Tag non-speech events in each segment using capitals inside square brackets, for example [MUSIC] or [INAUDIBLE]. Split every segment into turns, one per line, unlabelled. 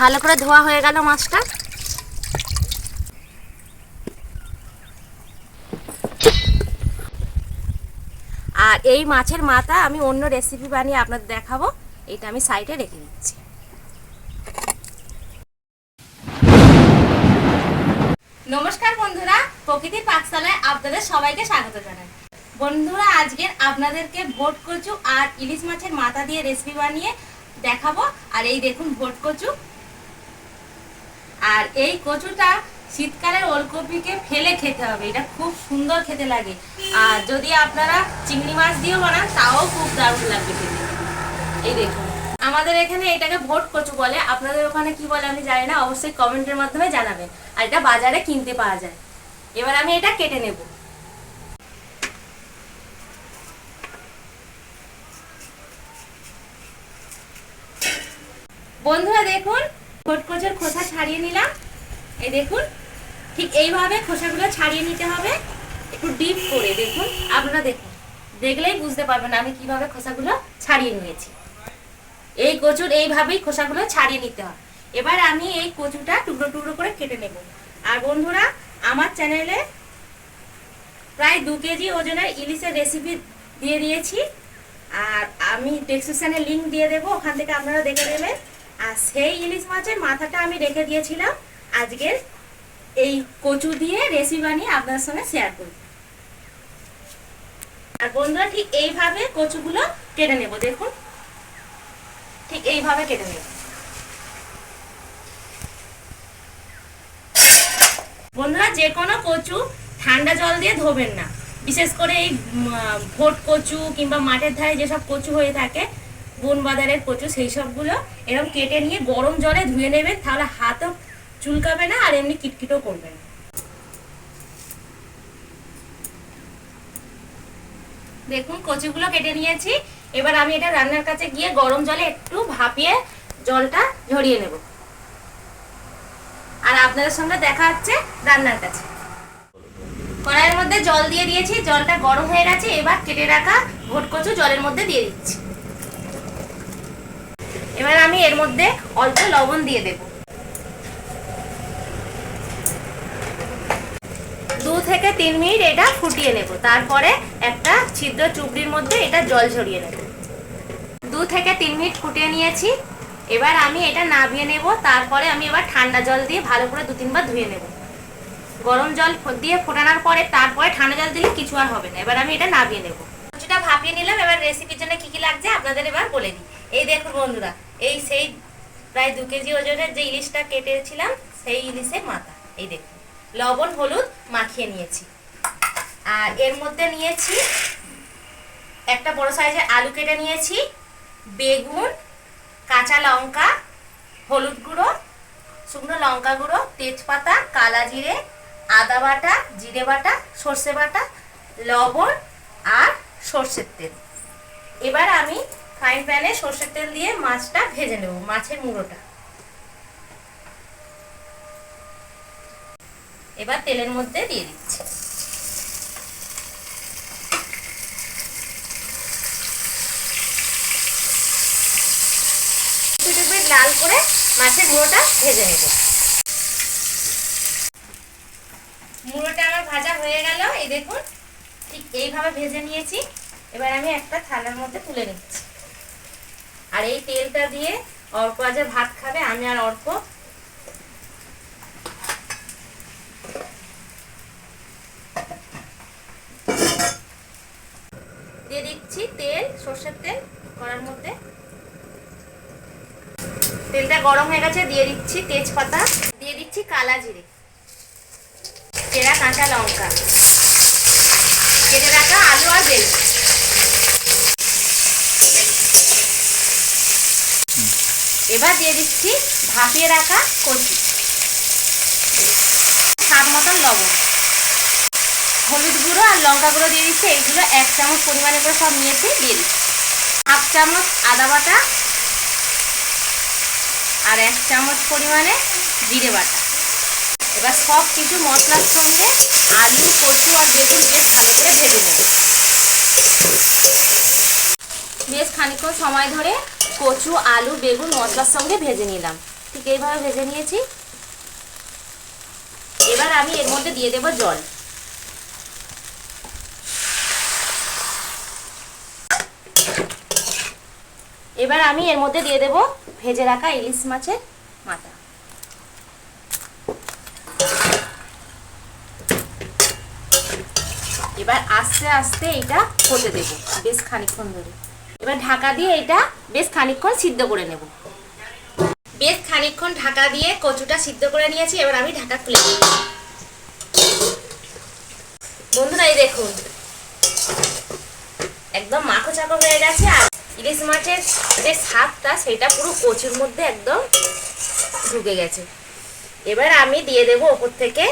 ভালো করে ধোয়া হয়ে গেল মাছটা। আর এই মাছের মাথা আমি অন্য রেসিপি বানিয়ে আপনাদের দেখাবো। এটা আমি সাইডে রেখে দিচ্ছি। নমস্কার বন্ধুরা, প্রকৃতির পাকশালায় আপনাদের সবাইকে স্বাগত জানাই। বন্ধুরা, আজকের আপনাদেরকে ভোট কচু আর ইলিশ মাছের মাথা দিয়ে রেসিপি বানিয়ে দেখাবো। আর এই দেখুন ভোট কচু আর এই কচুটা শীতকালের ওলকপিকে ফেলে খেতে হবে, এটা খুব সুন্দর খেতে লাগে। আর যদি আপনারা চিংড়ি মাছ দিয়েও বানান, তাও খুব দারুণ লাগবে খেতে। এই দেখুন, আমাদের এখানে এটাকে ভোট কচু বলে। আপনাদের ওখানে কি বলে আমি জানি না, অবশ্যই কমেন্টের মাধ্যমে জানাবেন। আর এটা বাজারে কিনতে পাওয়া যায়। এবার আমি এটা কেটে নেব। বন্ধুরা দেখুন ভোট কচুর খোসা ছাড়িয়ে নিলাম। এই দেখুন, ঠিক এইভাবে খোসাগুলো ছাড়িয়ে নিতে হবে। একটু ডিপ করে দেখুন, আপনারা দেখুন। দেখলেই বুঝতে পারবেন আমি কীভাবে খোসাগুলো ছাড়িয়ে নিয়েছি। এই কচুর এইভাবেই খোসাগুলো ছাড়িয়ে নিতে হয় এবার আমি এই কচুটা টুকরো টুকরো করে কেটে নেব। আর বন্ধুরা, আমার চ্যানেলে প্রায় দু কেজি ওজনের ইলিশের রেসিপি দিয়ে দিয়েছি। আর আমি ডেসক্রিপশানে লিঙ্ক দিয়ে দেবো, ওখান থেকে আপনারা দেখে নেবেন। আর সেই ইলিশ মাছের মাথাটা আমি রেখে দিয়েছিলাম। আজকের এই কচু দিয়ে রেসিপি বানিয়ে আপনার সঙ্গে শেয়ার করব। আর বন্ধুরা, ঠিক এইভাবে কচুগুলো কেটে নেব, দেখুন। ঠিক এইভাবে কেটে নেব। বন্ধুরা, যে কোনো কচু ঠান্ডা জল দিয়ে ধোবেন না। বিশেষ করে এই ভোট কচু কিংবা মাঠের ধারে যেসব কচু হয়ে থাকে বন বাজারের কচু, সেই সবগুলো এরকম কেটে নিয়ে গরম জলে ধুয়ে নেবেন তাহলে হাতও চুলকাবে না আর এমনি কিটকিটও করবে না। দেখুন, কচুগুলো কেটে নিয়েছি। এবার আমি এটা রান্নার কাছে গিয়ে গরম জলে একটু ভাপিয়ে জলটা ঝরিয়ে নেব। আর আপনাদের সঙ্গে দেখা হচ্ছে রান্নার কাছে। কড়াইয়ের মধ্যে জল দিয়ে দিয়েছি, জলটা গরম হয়ে গেছে, এবার কেটে রাখা ভোট কচু জলের মধ্যে দিয়ে দিচ্ছি। এবার আমি এর মধ্যে অল্প লবণ দিয়ে দেব। দু থেকে তিন মিনিট এটা ফুটিয়ে নেব। তারপরে একটা ছিদ্র চুবড়ির মধ্যে এটা জল ঝরিয়ে নেব। দু থেকে তিন মিনিট ফুটিয়ে নিয়েছি। এবার আমি এটা নামিয়ে নেব। তারপরে আমি এবার ঠান্ডা জল দিয়ে ভালো করে দু তিনবার ধুয়ে নেব। গরম জল দিয়ে ফোটানোর পরে তারপরে ঠান্ডা জল দিলে কিছু আর হবে না। এবার আমি এটা নামিয়ে নেব। ভাপিয়ে নিলাম। এবার রেসিপির জন্য কি কি লাগছে আপনাদের এবার বলে দিই। এই দেখুন বন্ধুরা, এই সেই প্রায় দু কেজি ওজনের যে ইলিশটা কেটেছিলাম, সেই ইলিশের মাথা। এই দেখুন, লবণ, হলুদ মাখিয়ে নিয়েছি। আর এর মধ্যে নিয়েছি একটা বড় সাইজের আলু কেটে নিয়েছি, বেগুন, কাঁচা লঙ্কা, হলুদ গুঁড়ো, শুকনো লঙ্কা গুঁড়ো, তেজপাতা, কালা জিরে, আদা বাটা, জিরে বাটা, সর্ষে বাটা, লবণ আর সর্ষের তেল। এবার আমি ফ্রাইং প্যানে সর্ষের তেল দিয়ে মাছটা ভেজে নেব, মাছের মুড়োটা। এবার তেলের মধ্যে দিয়ে দিচ্ছি। লাল করে মাছের মুড়োটা ভেজে নেব। মুড়োটা আমার ভাজা হয়ে গেল, এই দেখুন। এইভাবে ভেজে নিয়েছি। এবার আমি একটা থালার মধ্যে তুলে নিচ্ছি। আর এই তেলটা দিয়ে অল্প আজে ভাত খাবে, আমি আর অর্ক দিয়ে দিচ্ছি তেল, সর্ষের তেল কড়ার মধ্যে। তেলটা গরম হয়ে গেছে, দিয়ে দিচ্ছি তেজপাতা, দিয়ে দিচ্ছি কালা জিরে, চেরা কাঁচা লঙ্কা। কেটে রাখা আলু আর বেগুন। এবার দিয়ে দিচ্ছি ভাপিয়ে রাখা কচি। স্বাদ মতন লবণ। হলুদ গুঁড়ো আর লঙ্কা গুঁড়ো দিয়ে দিচ্ছি, এইগুলো এক চামচ পরিমাণে করে সব নিয়েছি, দিয়ে দিচ্ছি। হাফ চামচ আদা বাটা আর এক চামচ পরিমাণে জিরে বাটা। এবার সব কিছু মশলার সঙ্গে আলু কচু আর বেগুন বেশ ভালো করে ভেজে নেব। বেশ খানিকক্ষণ সময় ধরে কচু, আলু, বেগুন মশলার সঙ্গে ভেজে নিলাম। ঠিক এইভাবে ভেজে নিয়েছি। এবার আমি এর মধ্যে দিয়ে দেব জল। এবার আমি এর মধ্যে দিয়ে দেব ভেজে রাখা ইলিশ মাছের মাথা। এবার আস্তে আস্তে এটা হতে দেব বেশ খানিকক্ষণ ধরে। এবার ঢাকা দিয়ে এটা বেশ খানিকক্ষণ সিদ্ধ করে নেব। বেশ খানিকক্ষণ ঢাকা দিয়ে কচুটা সিদ্ধ করে নিয়েছি, এবার আমি ঢাকা খুলে দিই বন্ধুরা, এই দেখুন, একদম মাখো চাকো হয়ে গেছে, আর ইলিশ মাছের যে স্বাদটা, সেটা পুরো কচুর মধ্যে একদম ঢুকে গেছে। এবার আমি দিয়ে দেবো ওপর থেকে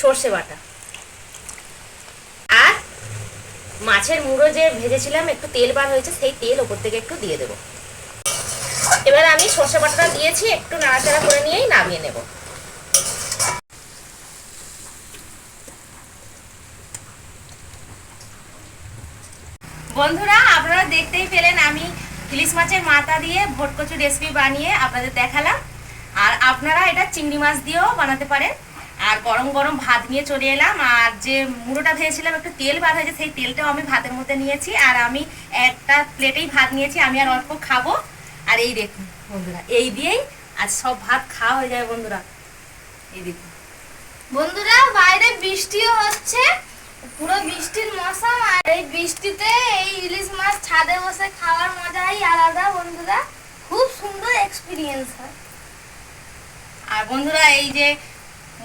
সর্ষে বাটা আর মাছের মুড়ো যে ভেজেছিলাম, একটু তেল বার হয়েছে, সেই তেল ওপর থেকে একটু দিয়ে দেবো। এবার আমি সর্ষে বাটাটা দিয়েছি, একটু নাড়াচাড়া করে নিয়েই নামিয়ে নেব। বন্ধুরা, আপনারা দেখতেই পেলেন আমি ইলিশ মাছের মাথা দিয়ে ভটকচু রেসিপি বানিয়ে আপনাদের দেখালাম। আর আপনারা এটা চিংড়ি মাছ দিয়েও বানাতে পারেন। আর গরম গরম ভাত নিয়ে চলে এলাম। আর যে মুড়োটা ভেজেছিলাম একটু তেল বার হয়েছে সেই তেলটাও আমি ভাতের মধ্যে নিয়েছি। আর আমি একটা প্লেটেই ভাত নিয়েছি আমি আর অল্প খাব। আর এই দেখুন বন্ধুরা এই দিয়েই আর সব ভাত খাওয়া হয়ে যাবে বন্ধুরা। এই দেখুন।
বন্ধুরা বাইরে বৃষ্টিও হচ্ছে। পুরো বৃষ্টির মৌসুম আর এই বৃষ্টিতে এই ইলিশ মাছ ছাদে বসে খাওয়ার মজাই আলাদা বন্ধুরা। খুব সুন্দর এক্সপিরিয়েন্স হয়।
আর বন্ধুরা এই যে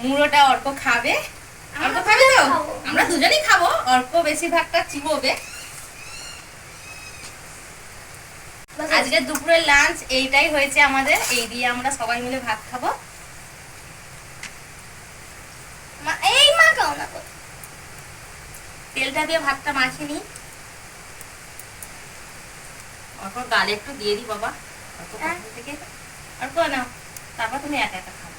মুড়োটা অর্ক খাবে। অল্প খাবে তো? আমরা দুজনেই খাব। অল্প বেশিরভাগটা চিবোবে। আজকে দুপুরের লাঞ্চ এইটাই হয়েছে আমাদের। এই দিয়ে আমরা সবাই মিলে ভাত খাব।
মা- এই মা কাও না
তেলটা দিয়ে ভাতটা মাখিয়ে নিই। অল্প গালে একটু দিয়ে দিই বাবা। অল্প
হ্যাঁ।
থেকে। অল্প নাও। তারপর তুমি একা একা খাও।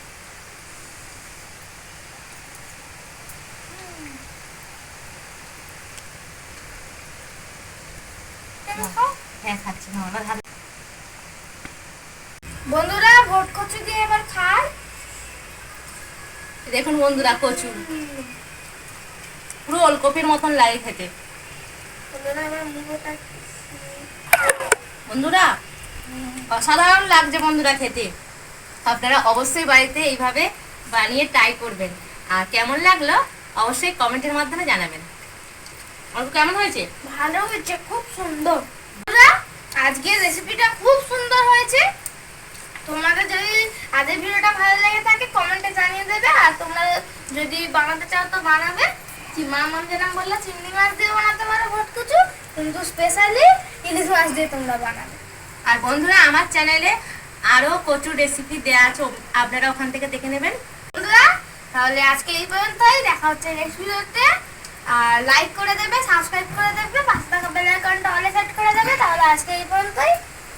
হ্যাঁ খাচ্ছি আমার হাত
বন্ধুরা ভোট কচু দিয়ে এবার খাই।
দেখুন বন্ধুরা কচু। পুরো ওলকপির মতন লাগে খেতে।
বন্ধুরা
বন্ধুরা অসাধারণ লাগছে বন্ধুরা খেতে। আপনারা অবশ্যই বাড়িতে এইভাবে বানিয়ে ট্রাই করবেন। আর কেমন লাগল অবশ্যই কমেন্টের মাধ্যমে জানাবেন। অল্প কেমন হয়েছে?
ভালো হয়েছে খুব সুন্দর। আজকের রেসিপিটা খুব সুন্দর হয়েছে। তোমাদের যদি আজকের ভিডিওটা ভালো লেগে থাকে কমেন্টে জানিয়ে দেবে। আর তোমরা যদি বানাতে চাও তো বানাবে। কি মা মাম যেরকম বলল চিংড়ি মাছ দিয়ে বানাতে পারো ভটকুচু কিন্তু স্পেশালি ইলিশ মাছ দিয়ে তোমরা বানাবে।
আর বন্ধুরা আমার চ্যানেলে আরও কচুর রেসিপি দেওয়া আছে আপনারা ওখান থেকে দেখে নেবেন।
বন্ধুরা তাহলে আজকে এই পর্যন্তই। দেখা হচ্ছে নেক্সট ভিডিওতে আর লাইক করে দেবে সাবস্ক্রাইব করে দেবে পাশে থাকা বেল আইকনটা অলে সেট করে দেবে। তাহলে আজকে এই পর্যন্তই।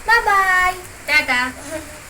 Bye bye
tata. [LAUGHS]